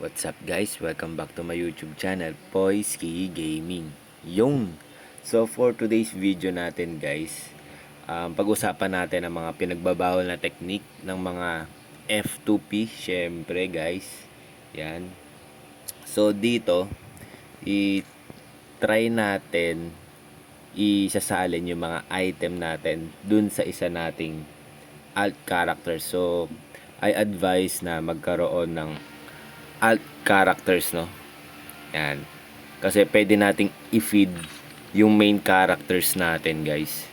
What's up guys? Welcome back to my YouTube channel, Poiski Gaming. Yung. So for today's video natin guys, um, pag-usapan natin ang mga pinagbabawal na technique ng mga F2P, syempre guys. Yan. So dito, i-try natin isasalin yung mga item natin dun sa isa nating alt character. So, I advise na magkaroon ng alt characters, no? Yan. Kasi pwede nating i-feed yung main characters natin, guys.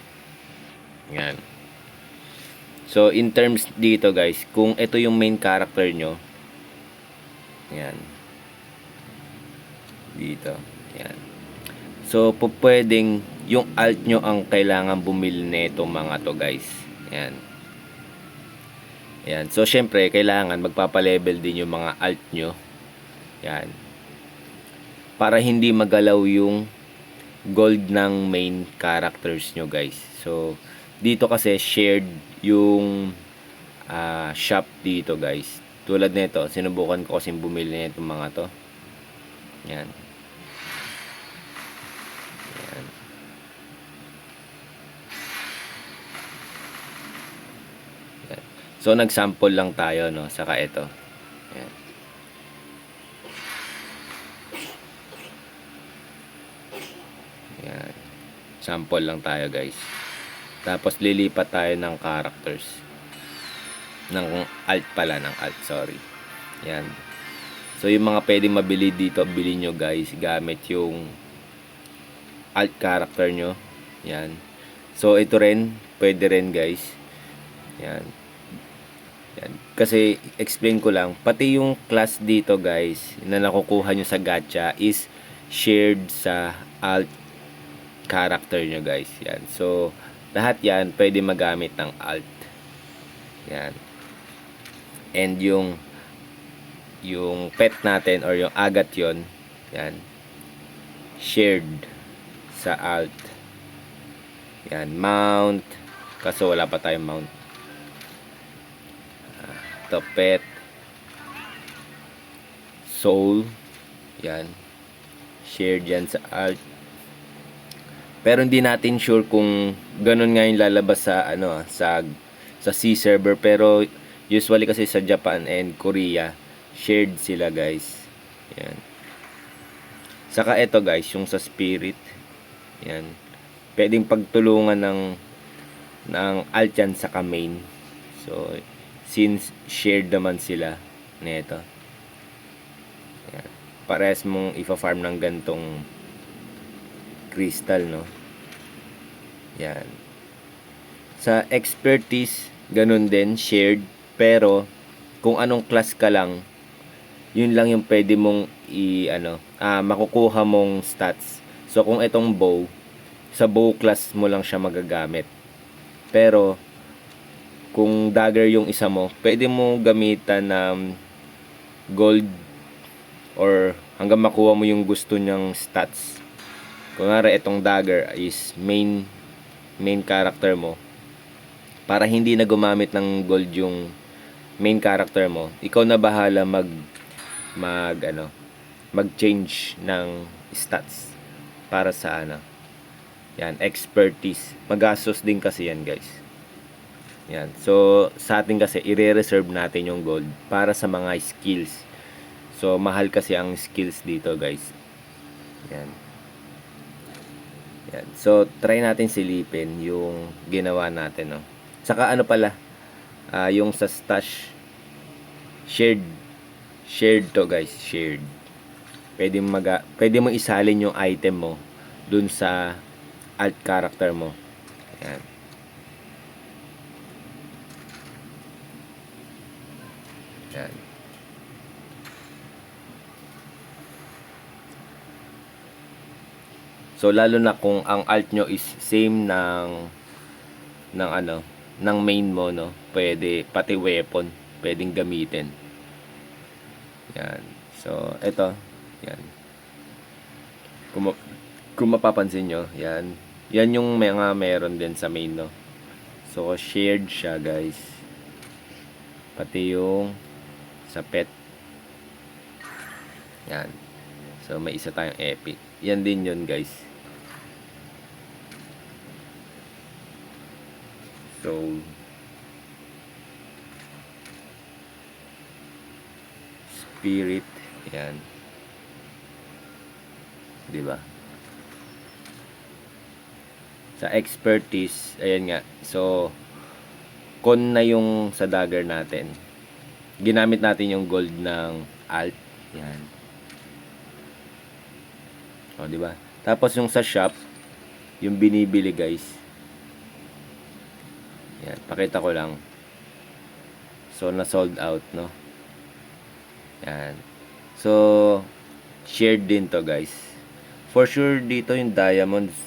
Yan. So, in terms dito, guys, kung ito yung main character nyo, yan. Dito. Yan. So, pwedeng yung alt nyo ang kailangan bumili nito mga to, guys. Yan. Yan. So, syempre, kailangan magpapalevel din yung mga alt nyo. Yan. Para hindi magalaw yung gold ng main characters nyo, guys. So, dito kasi shared yung ah, shop dito, guys. Tulad nito, sinubukan ko kasi bumili nito mga to. Yan. So, nag-sample lang tayo, no? Saka ito. Yan. Yan. Sample lang tayo, guys. Tapos, lilipat tayo ng characters. Ng alt pala, ng alt, sorry. Yan. So, yung mga pwedeng mabili dito, bili nyo, guys, gamit yung alt character nyo. Yan. So, ito rin, pwede rin, guys. Yan. Yan. Kasi, explain ko lang, pati yung class dito, guys, na nakukuha nyo sa gacha is shared sa alt character nyo, guys. Yan. So, lahat yan, pwede magamit ng alt. Yan. And yung yung pet natin or yung agat yon yan shared sa alt yan mount kaso wala pa tayong mount Ah, to pet soul. Yan. Shared yan sa alt. Pero hindi natin sure kung ganun nga yung lalabas sa ano ah, sa sa C server. Pero usually kasi sa Japan and Korea shared sila guys. Yan. Saka ito guys yung sa spirit. Yan. Pwedeng pagtulungan ng ng alt yan sa main. So since shared naman sila nito yan pares mong ifa-farm ng gantong crystal no? Yan sa expertise ganun din shared. Pero kung anong class ka lang yun lang yung pwede mong i ano ah, makukuha mong stats. So kung itong bow sa bow class mo lang siya magagamit. Pero kung dagger yung isa mo pwede mo gamitan ng gold or hanggang makuha mo yung gusto niyang stats. Kunwari itong dagger is main main character mo. Para hindi na gumamit ng gold yung main character mo ikaw na bahala mag mag ano mag-change ng stats para sa ano yan expertise. Magastos din kasi yan guys yan. So sa atin kasi ire-reserve natin yung gold para sa mga skills. So mahal kasi ang skills dito guys. Yan. Yan. So try natin silipin yung ginawa natin no? Saka ano pala ah, yung sa stash shared shared to guys shared. Pwede maga pwede mo isalin yung item mo dun sa alt character mo. Yan yan so lalo na kung ang alt nyo is same ng ng ano ng main mo no pwede pati weapon pwedeng gamitin yan. So, ito. Yan. Kung, kung mapapansin nyo, yan. Yan yung mga meron din sa main, no? So, shared siya, guys. Pati yung sa pet. Yan. So, may isa tayong epic. Yan din yun, guys. So, spirit. Yan. Di ba? Sa expertise, ayan nga. So, con na yung sa dagger natin. Ginamit natin yung gold ng alt. Yan. O, di ba? Tapos yung sa shop, yung binibili, guys. Yan, pakita ko lang. So, na sold out, no? Yan. So, shared din to, guys. For sure, dito yung diamonds,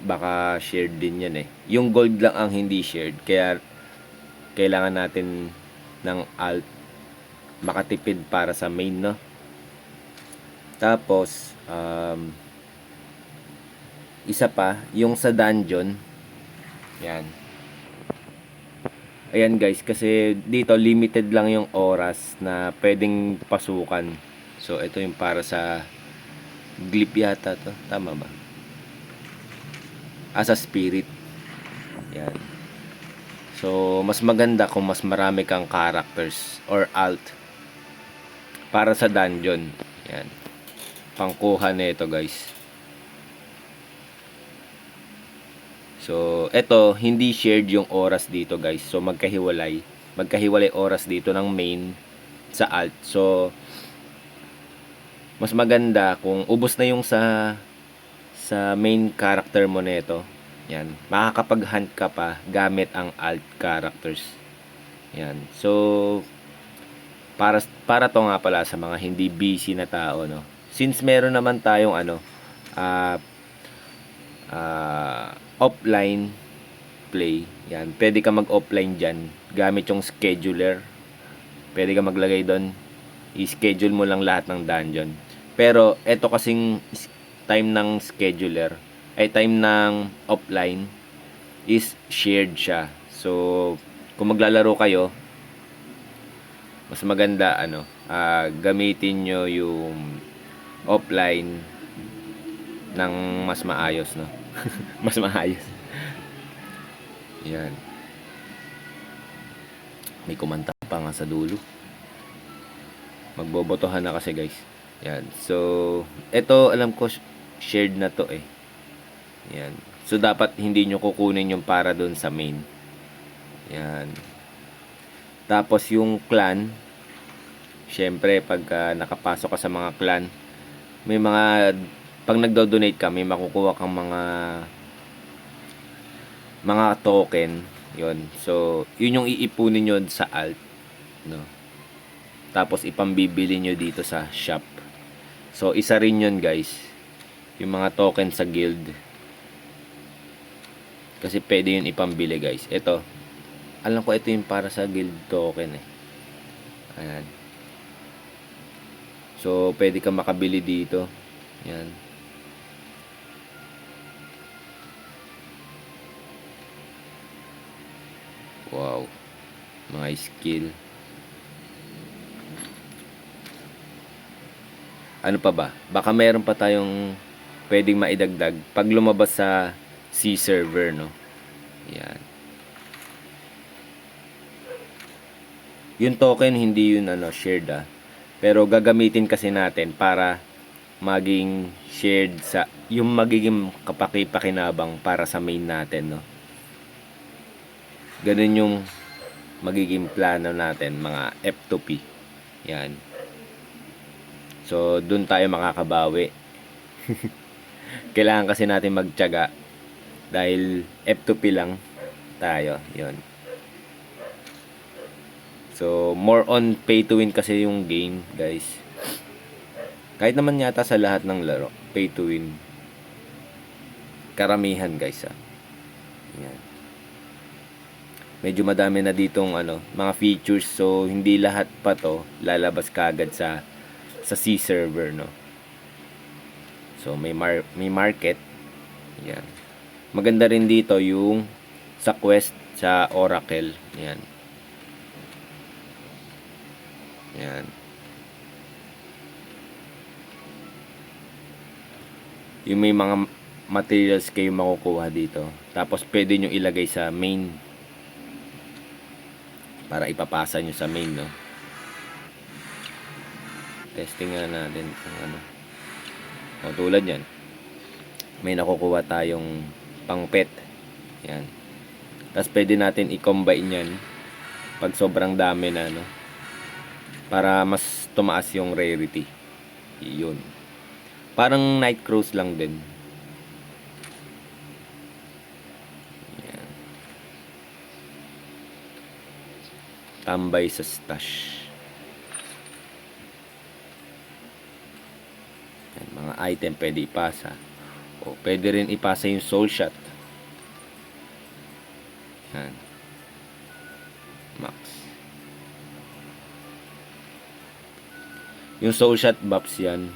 baka shared din yan eh. Yung gold lang ang hindi shared. Kaya, kailangan natin ng alt makatipid para sa main, no? Tapos, um, isa pa, yung sa dungeon, yan. Ayan guys, kasi dito limited lang yung oras na pwedeng pasukan. So, ito yung para sa glip yata to. Tama ba? As a spirit. Yan. So, mas maganda kung mas marami kang characters or alt para sa dungeon. Yan. Pangkuha na ito guys. So, ito, hindi shared yung oras dito guys. So, magkahiwalay. Magkahiwalay oras dito ng main sa alt. So, mas maganda kung ubos na yung sa sa main character mo nito. Yan. Makakapag-hunt ka pa gamit ang alt characters. Yan. So, para para to nga pala sa mga hindi busy na tao, no. Since meron naman tayong ano, ah ah, offline play. Yan. Pwede ka mag-offline dyan. Gamit yung scheduler. Pwede ka maglagay doon. I-schedule mo lang lahat ng dungeon. Pero, eto kasing time ng scheduler, ay time ng offline, is shared siya. So, kung maglalaro kayo, mas maganda, ano, ah, gamitin nyo yung offline ng mas maayos, no? mas maayos. Yan. May kumanta pa nga sa dulo. Magbobotohan na kasi guys. Yan. So, ito alam ko sh- shared na to eh. Yan. So, dapat hindi nyo kukunin yung para doon sa main. Yan. Tapos yung clan, syempre pagka nakapasok ka sa mga clan, may mga pag nagdo-donate ka, may makukuha kang mga mga token, 'yon. So, 'yun yung iipunin nyo sa alt, no. Tapos ipambibili nyo dito sa shop. So, isa rin 'yun, guys. Yung mga token sa guild. Kasi pwede yun ipambili, guys. Ito. Alam ko ito yung para sa guild token eh. Ayan. So, pwede ka makabili dito. Yan. Wow. Mga skill. Ano pa ba? Baka meron pa tayong pwedeng maidagdag pag lumabas sa C server, no? Yan. Yung token hindi yun ano shared ah. Pero gagamitin kasi natin para maging shared sa yung magiging kapaki-pakinabang para sa main natin, no? Ganun yung magiging plano natin, mga F2P. Yan. So, dun tayo makakabawi. Kailangan kasi natin magtiyaga dahil F2P lang tayo. Yon. So, more on pay to win kasi yung game, guys. Kahit naman yata sa lahat ng laro, pay to win. Karamihan, guys, ah. Yan. Medyo madami na ditong ano, mga features so hindi lahat pa to lalabas kagad sa sa C server, no. So may mar may market. Yan. Maganda rin dito yung sa quest sa Oracle. Yan. Yan. yung may mga materials kayo makukuha dito. Tapos pwede nyo ilagay sa main para ipapasa nyo sa main, no? Testing nga natin kung ano. O, tulad yan. May nakukuha tayong pang pet. Yan. Tapos pwede natin i-combine yan pag sobrang dami na, no? Para mas tumaas yung rarity. Yun. Parang night cruise lang din. Tambay sa stash. Yan, mga item pwede ipasa. O pwede rin ipasa yung soul shot. Yan. Yung soul shot buffs yan.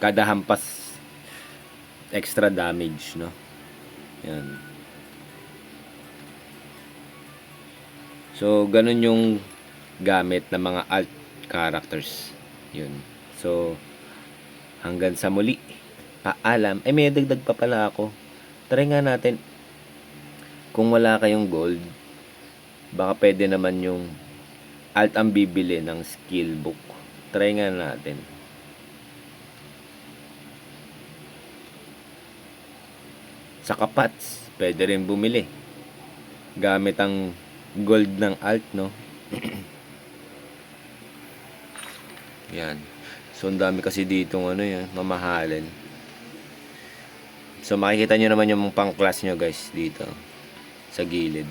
Kada hampas extra damage, no? Yan. So, ganun yung gamit ng mga alt characters. Yun. So, hanggang sa muli. Paalam. Eh, may dagdag pa pala ako. Try nga natin. Kung wala kayong gold, baka pwede naman yung alt ang bibili ng skill book. Try nga natin. Sa kapats, pwede rin bumili. Gamit ang gold ng alt, no? yan. So, ang dami kasi dito ano yan, mamahalin. So, makikita nyo naman yung pang class nyo guys dito. Sa gilid.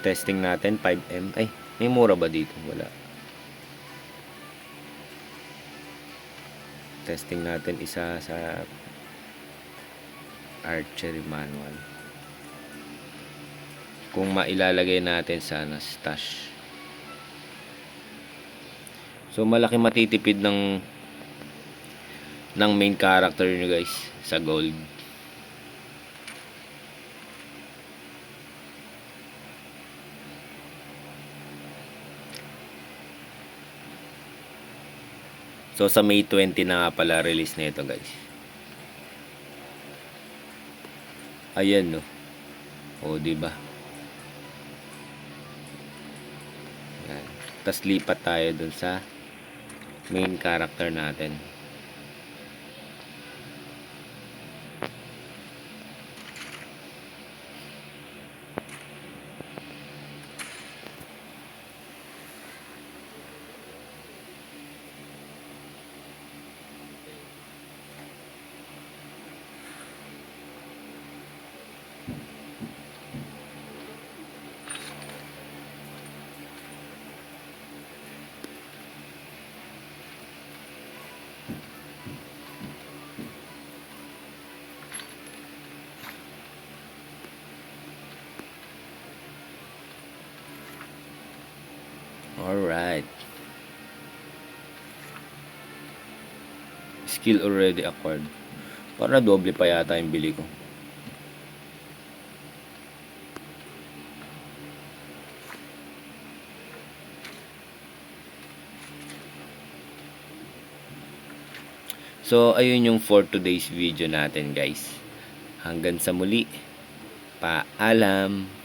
Testing natin, 5M. Ay, may mura ba dito? Wala. Testing natin isa sa archery manual. Kung mailalagay natin sa na stash. So malaki matitipid ng ng main character nyo guys sa gold. So sa May 20 na nga pala release na ito guys. Ayan no. O di ba? Tapos lipat tayo dun sa main character natin. Alright. Skill already acquired. Para doble pa yata yung bili ko. So, ayun yung for today's video natin guys. Hanggang sa muli. Paalam.